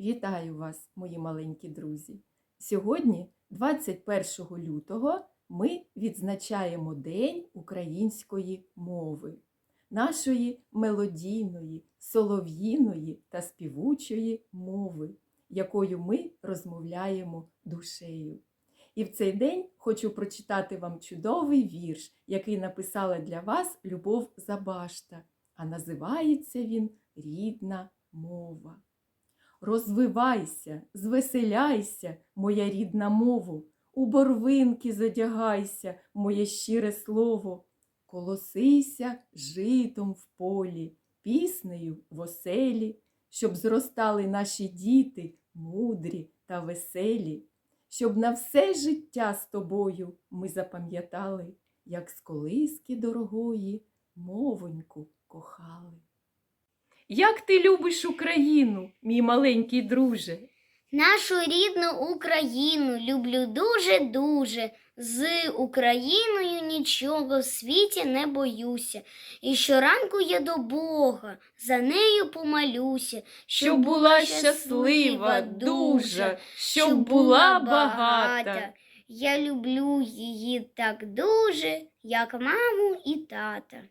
Вітаю вас, мої маленькі друзі! Сьогодні, 21 лютого, ми відзначаємо День української мови, нашої мелодійної, солов'їної та співучої мови, якою ми розмовляємо душею. І в цей день хочу прочитати вам чудовий вірш, який написала для вас Любов Забашта, а називається він Рідна мова. Розвивайся, звеселяйся, моя рідна мову, у борвинки задягайся, моє щире слово, колосися житом в полі, піснею в оселі, щоб зростали наші діти мудрі та веселі, щоб на все життя з тобою ми запам'ятали, як з колиски дорогої мовоньку кохали. Як ти любиш Україну, мій маленький друже? Нашу рідну Україну люблю дуже-дуже. З Україною нічого в світі не боюся. І щоранку я до Бога за нею помолюся, Щоб була щаслива, дуже, щоб була багата. Я люблю її так дуже, як маму і тата.